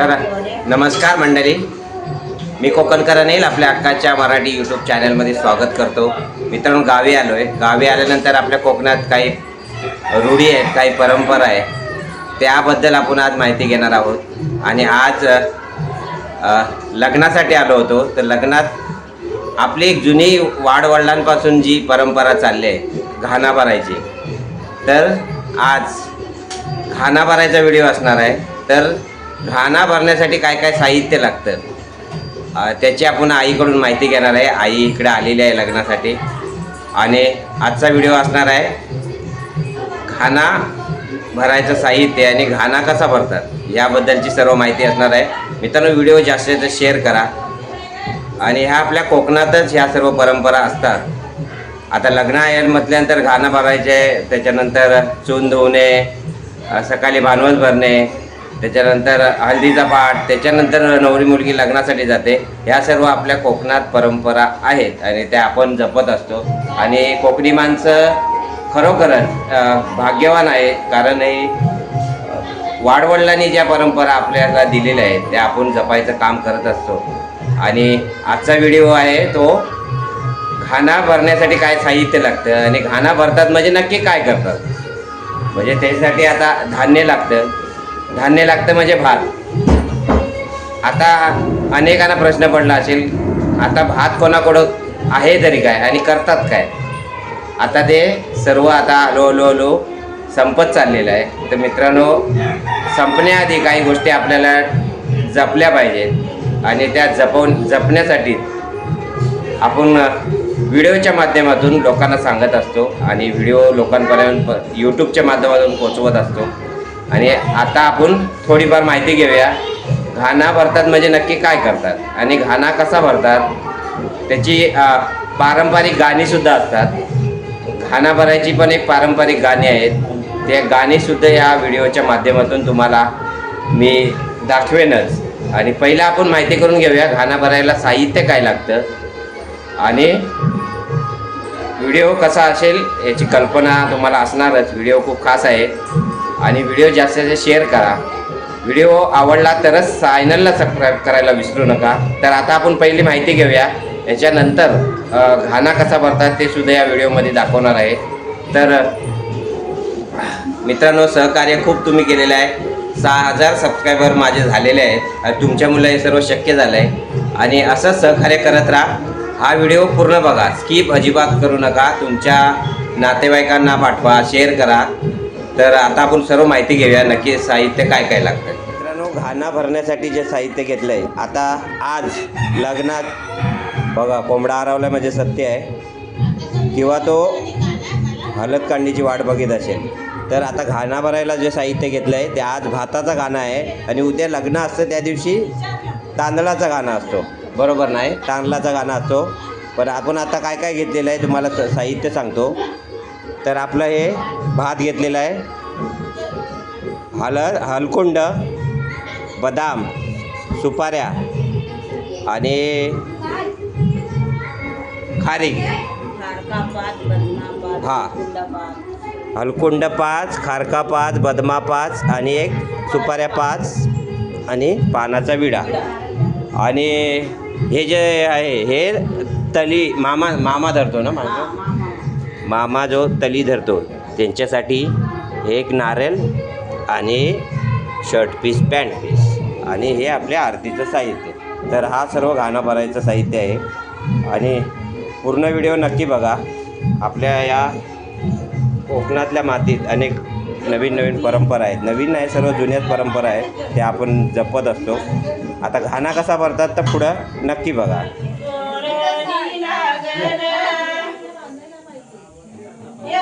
तर नमस्कार मंडळी. मी कोकणकर अनिल आपल्या अक्काच्या मराठी यूट्यूब चॅनलमध्ये स्वागत करतो. मित्रांनो गावी आलो आहे गावी आल्यानंतर आपल्या कोकणात काही रूढी आहेत काही परंपरा आहे त्याबद्दल आपण आज माहिती घेणार आहोत. आणि आज लग्नासाठी आलो होतो. तर लग्नात आपली एक जुनी वाडवडिलांपासून जी परंपरा चालली आहे घाणा भरायची. तर आज घाणा भरायचा व्हिडिओ असणार आहे. तर घाणा भरण्यासाठी काय काय साहित्य लागतं? त्याची आपण आईकडून माहिती घेणार आहे. आई इकडे आलेली आहे लग्नासाठी. आणि आजचा व्हिडिओ असणार आहे घाणा भरायचं साहित्य आणि घाणा कसा भरतात? याबद्दलची सर्व माहिती असणार आहे. मित्रांनो व्हिडिओ जास्तीत जास्त शेअर करा. आणि ह्या आपल्या कोकणातच ह्या सर्व परंपरा असतात. आता लग्न आहे म्हटल्यानंतर घाणं भरायचे त्याच्यानंतर चून धुवणे सकाळी भानवस भरणे त्याच्यानंतर हळदीचा पाठ त्याच्यानंतर नवरी मुलगी लग्नासाठी जाते. ह्या सर्व आपल्या कोकणात परंपरा आहेत आणि त्या आपण जपत असतो. आणि कोकणी माणसं खरोखरच भाग्यवान आहे. कारण हे वाडवडिलांनी ज्या परंपरा आपल्याला दिलेल्या आहेत त्या आपण जपायचं काम करत असतो. आणि आजचा व्हिडिओ आहे तो घाणा भरण्यासाठी काय साहित्य लागतं आणि घाणा भरतात म्हणजे नक्की काय करतात? म्हणजे त्यासाठी आता धान्य लागतं. धान्य लागतं म्हणजे भात. आता अनेकांना प्रश्न पडला असेल आता भात कोणाकडं आहे तरी काय आणि करतात काय? आता ते सर्व आता हलो हलो हलो संपत चाललेलं आहे. तर मित्रांनो संपण्याआधी काही गोष्टी आपल्याला जपल्या पाहिजेत आणि त्या जपवून जपण्यासाठी आपण व्हिडिओच्या माध्यमातून लोकांना सांगत असतो आणि व्हिडिओ लोकांपर्यंत यूट्यूबच्या माध्यमातून पोचवत असतो. आणि आता आपण थोडीफार माहिती घेऊया. घाणा भरतात म्हणजे नक्की काय करतात? आणि घाणा कसा भरतात? त्याची पारंपरिक गाणीसुद्धा असतात. घाणा भरायची पण एक पारंपरिक गाणी आहेत. ते गाणीसुद्धा या व्हिडिओच्या माध्यमातून तुम्हाला मी दाखवेनच. आणि पहिलं आपण माहिती करून घेऊया घाणा भरायला साहित्य काय लागतं? आणि व्हिडिओ कसा असेल याची कल्पना तुम्हाला असणारच. व्हिडिओ खूप खास आहे. आणि व्हिडिओ जास्तीत जास्त शेअर करा. व्हिडिओ आवडला तरच चॅनलला सबस्क्राईब करायला विसरू नका. तर आता आपण पहिली माहिती घेऊया. याच्यानंतर घाणा कसा भरतात ते सुद्धा या व्हिडिओमध्ये दाखवणार आहे. तर मित्रांनो सहकार्य खूप तुम्ही केलेलं आहे. सहा हजार सबस्क्रायबर माझे झालेले आहेत. आणि तुमच्यामुळे हे सर्व शक्य झालं आहे आणि असंच सहकार्य करत राहा. हा व्हिडिओ पूर्ण बघा. स्किप अजिबात करू नका. तुमच्या नातेवाईकांना पाठवा. शेअर करा. तर आता आपण सर्व माहिती घेऊया नक्की साहित्य काय काय लागतं मित्रांनो घाणा भरण्यासाठी जे साहित्य घेतलं आहे आता आज लग्नात बघा कोंबडा हरवला म्हणजे सत्य आहे. किंवा तो हलत काढणीची वाट बघित असेल. तर आता घाणा भरायला जे साहित्य घेतलं आहे ते आज भाताचा घाणा आहे आणि उद्या लग्न असतं त्या दिवशी तांदळाचा घाणा असतो. बरोबर नाही? तांदळाचा गाणं असतो. पण आपण आता काय काय घेतलेलं आहे तुम्हाला साहित्य सांगतो. तर आपलं हे भात घेतलेलं आहे. हलद हलकुंड बदाम सुपाऱ्या आणि खारीक हा. हलकुंड पाच खारका पाच बदमा पाच आणि एक सुपाऱ्या पाच आणि पानाचा विडा. आणि हे जे आहे हे तली मामा मामा धरतो ना माझा मामा जो तली धरतो त्यांच्यासाठी एक नारळ आणि शर्ट पीस पॅन्ट पीस आणि हे आपल्या आरतीचं साहित्य. तर हा सर्व गाणं भरायचं साहित्य आहे. आणि पूर्ण व्हिडिओ नक्की बघा. आपल्या या कोकणातल्या मातीत अनेक नवीन नवीन परंपरा आहेत. नवीन नाही सर्व जुन्याच परंपरा आहेत. त्या आपण जपत असतो. आता घाणा कसा भरतात तर पुढं नक्की बघा.